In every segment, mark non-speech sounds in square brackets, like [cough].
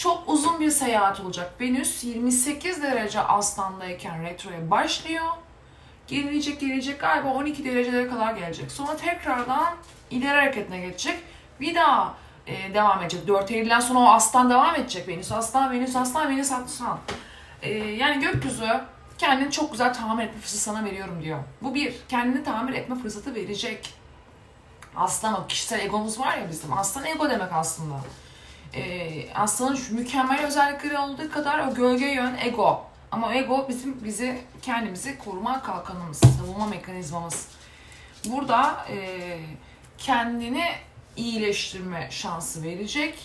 Çok uzun bir seyahat olacak. Venüs 28 derece aslandayken retroya başlıyor. Gelecek gelecek galiba 12 derecelere kadar gelecek. Sonra tekrardan ileri hareketine geçecek. Bir daha e, devam edecek. 4 Eylül'den sonra o aslan devam edecek. Venüs aslan, Venüs aslan, Venüs aslan. E, yani gökyüzü kendini çok güzel tamir etme fırsatı sana veriyorum diyor. Bu bir. Kendini tamir etme fırsatı verecek. Aslan o kişisel egomuz var ya bizim. Aslan ego demek aslında. Ee, aslanın şu mükemmel özellikleri olduğu kadar o gölge yön ego. Ama ego bizim bizi kendimizi koruma kalkanımız, savunma mekanizmamız. Burada e, kendini iyileştirme şansı verecek.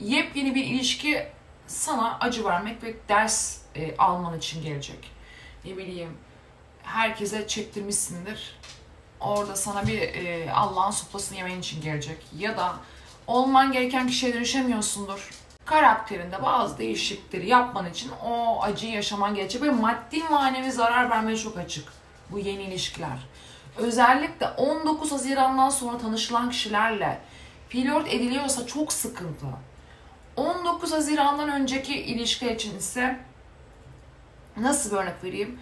Yepyeni bir ilişki sana acı vermek ve ders e, alman için gelecek. Ne bileyim herkese çektirmişsindir. Orada sana bir e, Allah'ın sopasını yemen için gelecek. Ya da olman gereken kişiye dönüşemiyorsundur. Karakterinde bazı değişiklikleri yapman için o acıyı yaşaman gerekecek ve maddi manevi zarar vermeye çok açık bu yeni ilişkiler. Özellikle 19 Haziran'dan sonra tanışılan kişilerle flört ediliyorsa çok sıkıntı. 19 Haziran'dan önceki ilişki için ise nasıl bir örnek vereyim?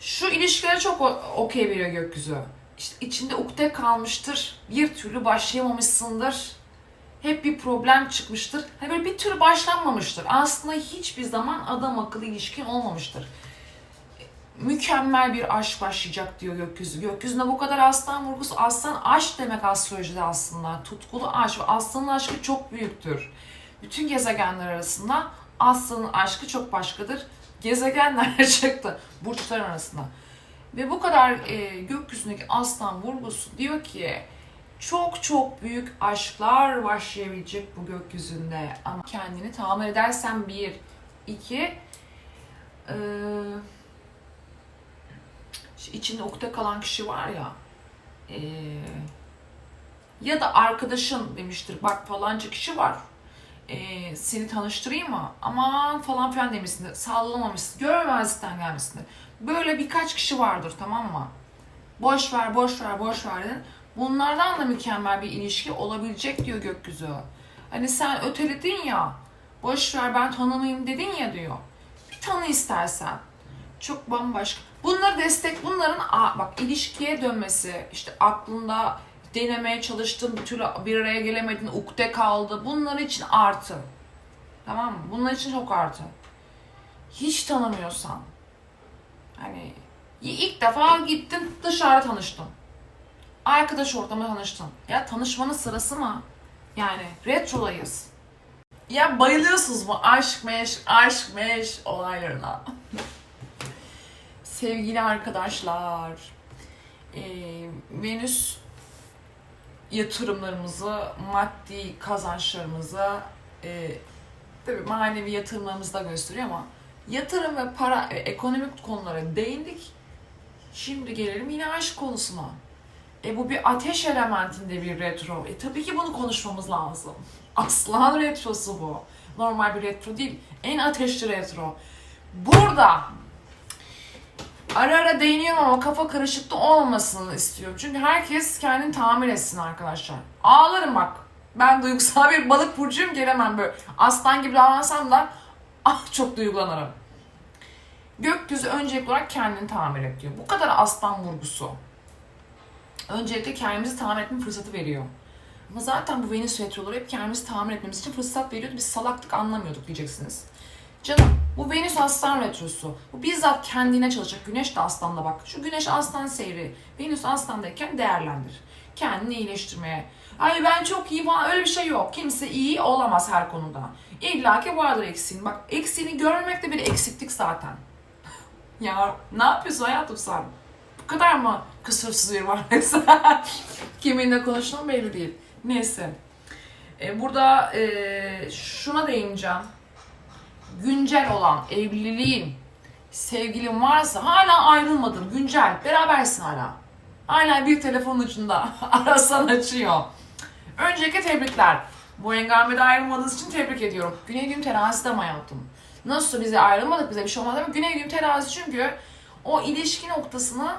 Şu ilişkilere çok okey veriyor gökyüzü. İşte içinde ukde kalmıştır, bir türlü başlayamamışsındır. Hep bir problem çıkmıştır. Hani böyle bir türlü başlanmamıştır. Aslında hiçbir zaman adam akıllı ilişkin olmamıştır. Mükemmel bir aşk başlayacak diyor gökyüzü. Gökyüzünde bu kadar aslan vurgusu. Aslan aşk demek astrolojide aslında. Tutkulu aşk. Ve Aslanın aşkı çok büyüktür. Bütün gezegenler arasında aslanın aşkı çok başkadır. Gezegenler [laughs] çıktı burçlar arasında. Ve bu kadar e, gökyüzündeki aslan vurgusu diyor ki çok çok büyük aşklar başlayabilecek bu gökyüzünde. Ama kendini tamir edersen bir, iki, e, içinde ukde kalan kişi var ya, e, ya da arkadaşın demiştir bak falanca kişi var, e, seni tanıştırayım mı? Aman falan filan demişsin, sallamamışsın, görmemezlikten gelmişsin. Böyle birkaç kişi vardır tamam mı? Boş ver, boş ver, boş ver dedin. Bunlardan da mükemmel bir ilişki olabilecek diyor gökyüzü. Hani sen öteledin ya, boş ver ben tanımayayım dedin ya diyor. Bir tanı istersen. Çok bambaşka. Bunları destek, bunların bak ilişkiye dönmesi, işte aklında denemeye çalıştın, bir türlü bir araya gelemedin, ukde kaldı. Bunlar için artı. Tamam mı? Bunlar için çok artı. Hiç tanımıyorsan, hani ilk defa gittin dışarı tanıştın. Arkadaş ortamı tanıştın. Ya tanışmanın sırası mı? Yani retrodayız. Ya bayılıyorsunuz mu aşk meş, aşk meş olaylarına. Sevgili arkadaşlar, e, Venüs yatırımlarımızı, maddi kazançlarımızı, e, tabii manevi yatırımlarımızı da gösteriyor ama yatırım ve para, e, ekonomik konulara değindik. Şimdi gelelim yine aşk konusuna. E bu bir ateş elementinde bir retro. E tabii ki bunu konuşmamız lazım. [laughs] Aslan retrosu bu. Normal bir retro değil. En ateşli retro. Burada ara ara değiniyorum ama kafa karışıklığı olmasını istiyorum. Çünkü herkes kendini tamir etsin arkadaşlar. Ağlarım bak. Ben duygusal bir balık burcuyum gelemem böyle. Aslan gibi davransam da [laughs] ah çok duygulanırım. Gökyüzü öncelikli olarak kendini tamir et diyor. Bu kadar aslan vurgusu. Öncelikle kendimizi tamir etme fırsatı veriyor. Ama zaten bu Venüs retroları hep kendimizi tamir etmemiz için fırsat veriyordu. Biz salaktık anlamıyorduk diyeceksiniz. Canım bu Venüs aslan retrosu. Bu bizzat kendine çalışacak. Güneş de aslanda bak. Şu güneş aslan seyri. Venüs aslandayken değerlendir. Kendini iyileştirmeye. Ay ben çok iyi falan öyle bir şey yok. Kimse iyi olamaz her konuda. İlla ki vardır eksiğin. Bak eksiğini görmemek de bir eksiklik zaten. [laughs] ya ne yapıyorsun hayatım sen? Kadar mı kusursuz bir varlıksın? [laughs] Kiminle konuştuğum belli değil. Neyse. E, burada e, şuna değineceğim. Güncel olan evliliğin, sevgilin varsa hala ayrılmadın, güncel, berabersin hala. Hala bir telefonun ucunda [laughs] arasan açıyor. Öncelikle tebrikler. Bu engelmede ayrılmadığınız için tebrik ediyorum. Güney gün terazide mi hayatım? Nasıl bize ayrılmadık bize bir şey olmadı ama Güney gün terazi çünkü o ilişki noktasını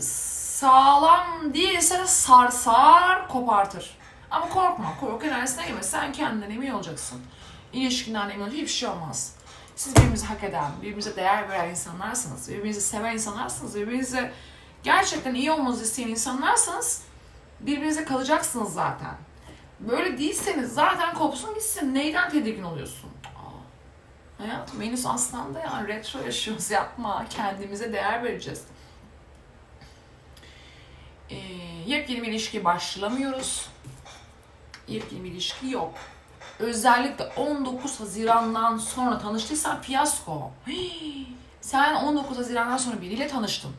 sağlam değilse de sarsar, kopartır. Ama korkma, korku enerjisine girme. Sen kendinden emin olacaksın. ilişkinden emin olun hiçbir şey olmaz. Siz birbirinizi hak eden, birbirinize değer veren insanlarsınız, birbirinizi seven insanlarsınız, birbirinize gerçekten iyi olmanızı isteyen insanlarsanız birbirinize kalacaksınız zaten. Böyle değilseniz zaten kopsun gitsin. Neyden tedirgin oluyorsun? Hayatım Venüs Aslan'da ya retro yaşıyoruz yapma. Kendimize değer vereceğiz. Ee, yepyeni bir ilişki başlamıyoruz. Yepyeni bir ilişki yok. Özellikle 19 Haziran'dan sonra tanıştıysan fiyasko. Sen 19 Haziran'dan sonra biriyle tanıştın.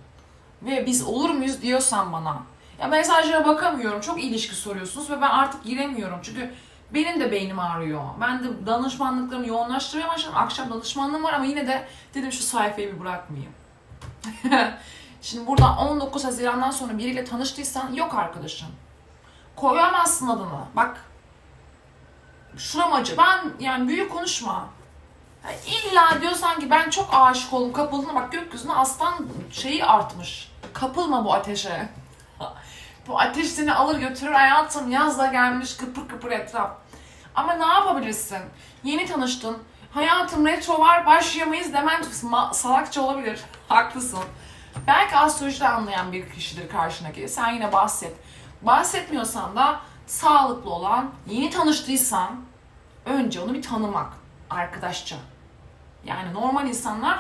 Ve biz olur muyuz diyorsan bana. Ya mesajlara bakamıyorum. Çok ilişki soruyorsunuz ve ben artık giremiyorum. Çünkü benim de beynim ağrıyor. Ben de danışmanlıklarımı yoğunlaştırmaya başladım. Akşam danışmanlığım var ama yine de dedim şu sayfayı bir bırakmayayım. [laughs] Şimdi burada 19 Haziran'dan sonra biriyle tanıştıysan yok arkadaşım. Koyamazsın adını. Bak şuram acı. Ben yani büyük konuşma. Yani illa diyorsan ki ben çok aşık oldum kapıldım. Bak gökyüzüne aslan şeyi artmış. Kapılma bu ateşe. [laughs] bu ateş seni alır götürür hayatım. Yazda gelmiş kıpır kıpır etraf. Ama ne yapabilirsin? Yeni tanıştın. Hayatım retro var başlayamayız demen salakça olabilir. [laughs] Haklısın. Belki astrolojide anlayan bir kişidir karşındaki. Sen yine bahset. Bahsetmiyorsan da sağlıklı olan, yeni tanıştıysan önce onu bir tanımak arkadaşça. Yani normal insanlar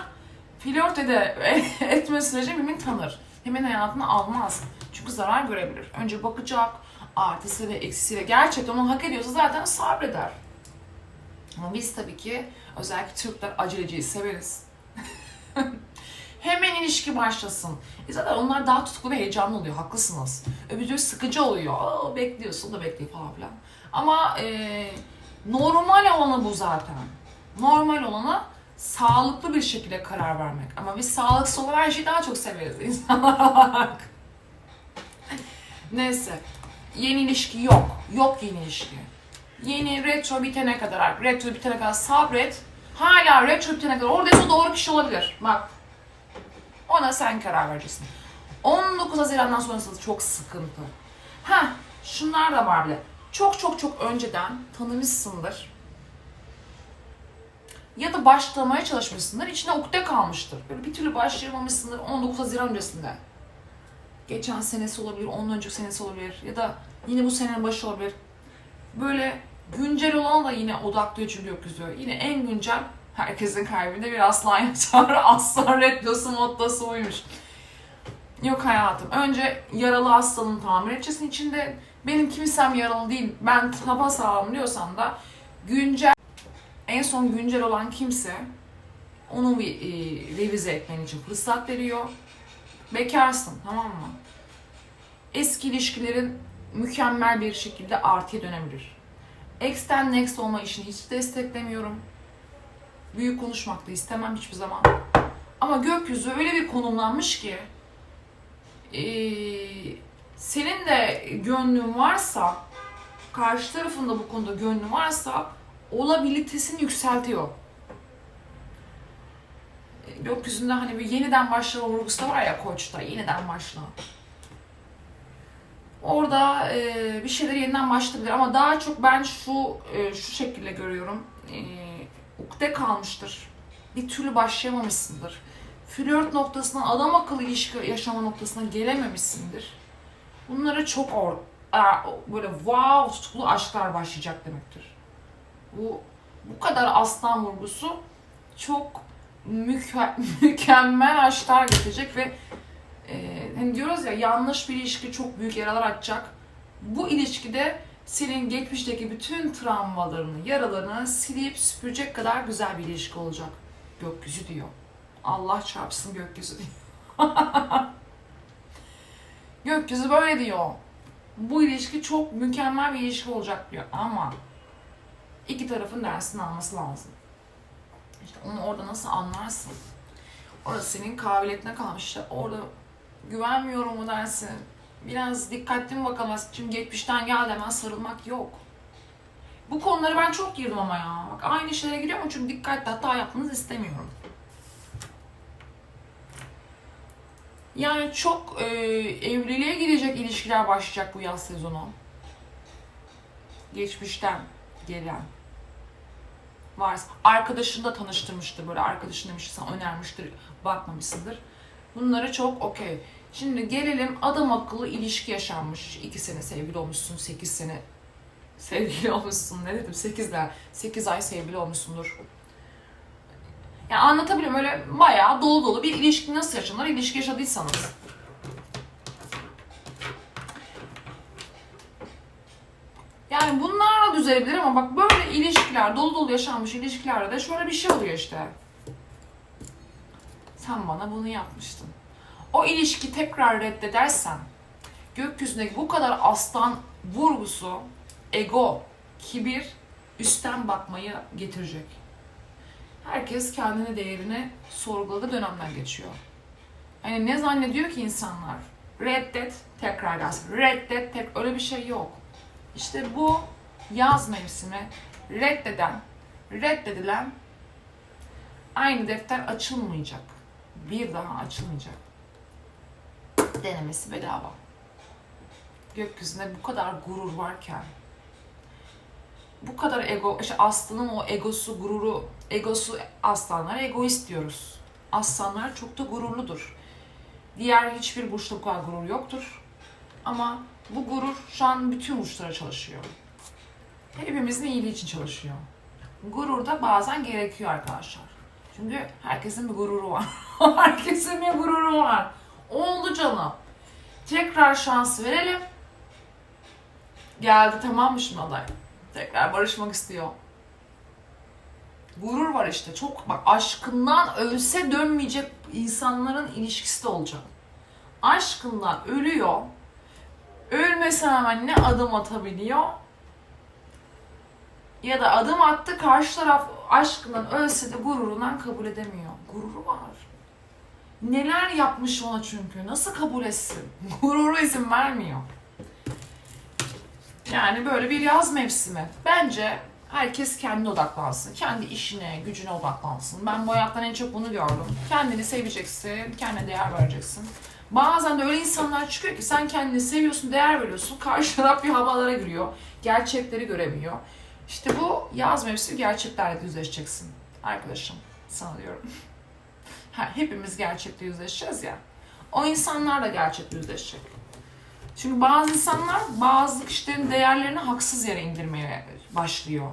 flört ede [laughs] etme süreci birbirini tanır. Hemen hayatına almaz. Çünkü zarar görebilir. Önce bakacak, artısı ve eksisiyle gerçekten onu hak ediyorsa zaten sabreder. Ama biz tabii ki özellikle Türkler aceleciyi severiz. [laughs] Hemen ilişki başlasın. E zaten onlar daha tutkulu ve heyecanlı oluyor. Haklısınız. Öbürü sıkıcı oluyor. Aa, bekliyorsun da bekliyor falan filan. Ama e, normal olanı bu zaten. Normal olanı sağlıklı bir şekilde karar vermek. Ama biz sağlıksız olan her şeyi daha çok severiz [laughs] insanlar olarak. Neyse. Yeni ilişki yok. Yok yeni ilişki. Yeni retro bitene kadar, retro bitene kadar sabret. Hala retro bitene kadar oradaysa doğru kişi olabilir. Bak. Ona sen karar vereceksin. 19 Haziran'dan sonrası çok sıkıntı. Ha, şunlar da var bile. Çok çok çok önceden tanımışsındır. Ya da başlamaya çalışmışsındır. İçine ukde kalmıştır. Böyle bir türlü başlayamamışsındır 19 Haziran öncesinde. Geçen senesi olabilir, onun önceki senesi olabilir. Ya da yine bu senenin başı olabilir. Böyle güncel olan da yine odaklıyor çünkü gökyüzü. Yine en güncel herkesin kalbinde bir aslan yatar. [laughs] Aslan reddosu mottosu buymuş. Yok hayatım. Önce yaralı aslanın tamir edeceksin içinde. Benim kimsem yaralı değil. Ben tapa sağlam diyorsan da güncel en son güncel olan kimse onu bir e, revize etmen için fırsat veriyor. Bekarsın tamam mı? Eski ilişkilerin mükemmel bir şekilde artıya dönebilir. X'ten next olma işini hiç desteklemiyorum. Büyük konuşmak da istemem hiçbir zaman. Ama gökyüzü öyle bir konumlanmış ki eee, senin de gönlün varsa karşı tarafında bu konuda gönlü varsa olabilitesini yükseltiyor. E, Gökyüzünde hani bir yeniden başlama vurgusu da var ya koçta yeniden başla. Orada e, bir şeyler yeniden başlayabilir ama daha çok ben şu e, şu şekilde görüyorum. E, ukde kalmıştır. Bir türlü başlayamamışsındır. Flört noktasından adam akıllı ilişki yaşama noktasına gelememişsindir. Bunlara çok or, böyle wow tutkulu aşklar başlayacak demektir. Bu bu kadar aslan vurgusu çok müke- mükemmel aşklar getirecek ve e, hani diyoruz ya yanlış bir ilişki çok büyük yaralar açacak. Bu ilişkide senin geçmişteki bütün travmalarını, yaralarını silip süpürecek kadar güzel bir ilişki olacak. Gökyüzü diyor. Allah çarpsın gökyüzü diyor. [laughs] gökyüzü böyle diyor. Bu ilişki çok mükemmel bir ilişki olacak diyor ama iki tarafın dersini alması lazım. İşte onu orada nasıl anlarsın? Orası senin kabiliyetine kalmış. İşte orada güvenmiyorum mu dersin? Biraz dikkatli mi bakalım? Çünkü geçmişten geldi hemen sarılmak yok. Bu konuları ben çok girdim ama ya. Bak aynı şeylere giriyorum çünkü dikkatli hata yapmanızı istemiyorum. Yani çok e, evliliğe gidecek ilişkiler başlayacak bu yaz sezonu. Geçmişten gelen. varsa arkadaşını da tanıştırmıştır böyle arkadaşın demiş sana önermiştir bakmamışsındır. Bunlara çok okey. Şimdi gelelim adam akıllı ilişki yaşanmış. 2 sene sevgili olmuşsun, 8 sene sevgili [laughs] olmuşsun. Ne dedim? 8 der. 8 ay sevgili olmuşsundur. Yani anlatabiliyorum öyle bayağı dolu dolu bir ilişki nasıl yaşanır? İlişki yaşadıysanız. Yani bunlarla düzelebilir ama bak böyle ilişkiler, dolu dolu yaşanmış ilişkilerde de şöyle bir şey oluyor işte. Sen bana bunu yapmıştın. O ilişki tekrar reddedersen gökyüzündeki bu kadar aslan vurgusu, ego, kibir, üstten bakmayı getirecek. Herkes kendine değerini sorguladığı dönemden geçiyor. Hani ne zannediyor ki insanlar? Reddet, tekrar gelsin. Reddet, tek öyle bir şey yok. İşte bu yaz mevsimi reddeden, reddedilen aynı defter açılmayacak. Bir daha açılmayacak. Denemesi bedava. Gökyüzünde bu kadar gurur varken, bu kadar ego, işte aslanın o egosu, gururu, egosu aslanlar egoist diyoruz. Aslanlar çok da gururludur. Diğer hiçbir burçta bu kadar gurur yoktur. Ama bu gurur şu an bütün burçlara çalışıyor. Hepimizin iyiliği için çalışıyor. Gurur da bazen gerekiyor arkadaşlar. Çünkü herkesin bir gururu var. [laughs] herkesin bir gururu var. Oldu canım. Tekrar şans verelim. Geldi tamam mı şimdi aday? Tekrar barışmak istiyor. Gurur var işte. Çok bak aşkından ölse dönmeyecek insanların ilişkisi de olacak. Aşkından ölüyor. Ölmesine rağmen ne adım atabiliyor ya da adım attı karşı taraf aşkından ölse de gururundan kabul edemiyor. Gururu var. Neler yapmış ona çünkü. Nasıl kabul etsin? [laughs] Gururu izin vermiyor. Yani böyle bir yaz mevsimi. Bence herkes kendine odaklansın. Kendi işine, gücüne odaklansın. Ben bu hayattan en çok bunu gördüm. Kendini seveceksin, kendine değer vereceksin. Bazen de öyle insanlar çıkıyor ki sen kendini seviyorsun, değer veriyorsun. [laughs] Karşı taraf bir havalara giriyor. Gerçekleri göremiyor. İşte bu yaz mevsimi gerçeklerle yüzleşeceksin. Arkadaşım sana diyorum. [laughs] Ha, hepimiz gerçekle yüzleşeceğiz ya. O insanlar da gerçekle yüzleşecek. Çünkü bazı insanlar bazı kişilerin değerlerini haksız yere indirmeye başlıyor.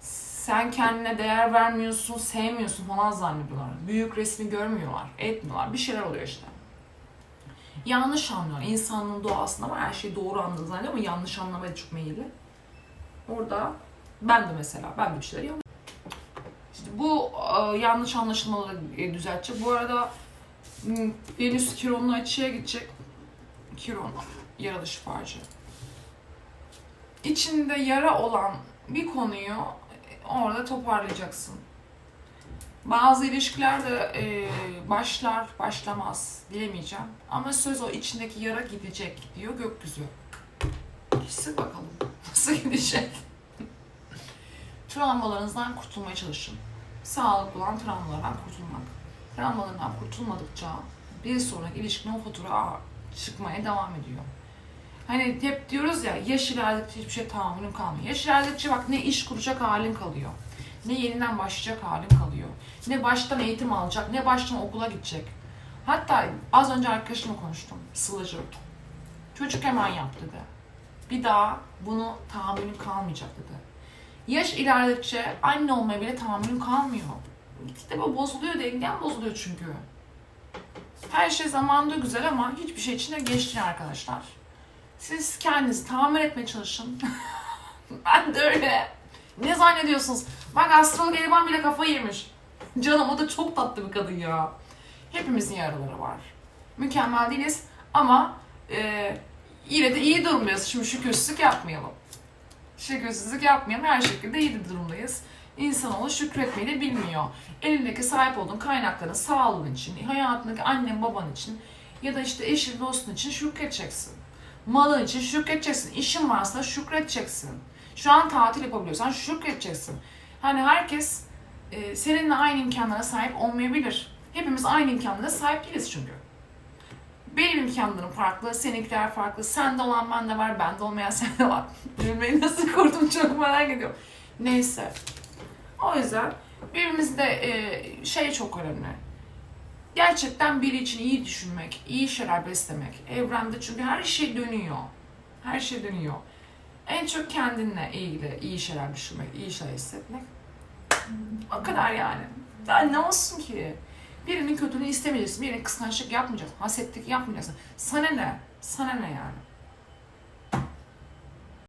Sen kendine değer vermiyorsun, sevmiyorsun falan zannediyorlar. Büyük resmi görmüyorlar, etmiyorlar. Bir şeyler oluyor işte. Yanlış anlıyor. İnsanın doğasında var. Her şeyi doğru anladığı zannediyor ama yanlış anlamaya çok meyilli. Orada ben de mesela, ben de bir şeyler yanlış. İşte bu yanlış anlaşılmaları e, düzeltecek. Bu arada Venüs Kiron'la açıya gidecek. Kiron yaralı şifacı. İçinde yara olan bir konuyu orada toparlayacaksın. Bazı ilişkilerde e, başlar, başlamaz bilemeyeceğim. Ama söz o içindeki yara gidecek diyor gökyüzü. Hisset bakalım [laughs] nasıl gidecek. [laughs] Travmalarınızdan kurtulmaya çalışın. Sağlıklı olan travmalardan kurtulmak. Travmalarından kurtulmadıkça bir sonraki ilişkinin o fatura çıkmaya devam ediyor. Hani hep diyoruz ya yaş ilerledikçe hiçbir şey tahammülüm kalmıyor. Yaş ilerledikçe bak ne iş kuracak halin kalıyor. Ne yeniden başlayacak halin kalıyor. Ne baştan eğitim alacak, ne baştan okula gidecek. Hatta az önce arkadaşımla konuştum. Sılacı. Çocuk hemen yap dedi. Bir daha bunu tahammülüm kalmayacak dedi. Yaş ilerledikçe anne olmaya bile tahammülüm kalmıyor. İşte bu bozuluyor, dengen bozuluyor çünkü. Her şey zamanında güzel ama hiçbir şey içinde geçmiyor arkadaşlar. Siz kendinizi tahammül etmeye çalışın. [laughs] ben de öyle. Ne zannediyorsunuz? Bak astrolog Elvan bile kafa yemiş. Canım o da çok tatlı bir kadın ya. Hepimizin yaraları var. Mükemmel değiliz ama e, yine de iyi durumdayız. Şimdi şükürsüzlük yapmayalım. Şükürsüzlük yapmayalım. Her şekilde iyi bir durumdayız. İnsanoğlu şükretmeyi de bilmiyor. Elindeki sahip olduğun kaynakların sağlığın için, hayatındaki annen baban için ya da işte eşin dostun için şükredeceksin. Malın için şükredeceksin. İşin varsa şükredeceksin. Şu an tatil yapabiliyorsan şükredeceksin. Hani herkes e, seninle aynı imkanlara sahip olmayabilir. Hepimiz aynı imkanlara sahip değiliz çünkü. Benim imkanlarım farklı, seninkiler farklı. Sende olan bende var, bende olmayan [laughs] sende var. Cümleyi nasıl kurdum çok merak ediyorum. Neyse. O yüzden birbirimizde e, şey çok önemli. Gerçekten biri için iyi düşünmek, iyi şeyler beslemek. Evrende çünkü her şey dönüyor. Her şey dönüyor. En çok kendinle ilgili iyi şeyler düşünmek, iyi şeyler hissetmek. O kadar yani. Daha ne olsun ki? Birinin kötülüğünü istemeyeceksin, birinin kıskançlık yapmayacaksın, hasetlik yapmayacaksın. Sana ne? Sana ne yani?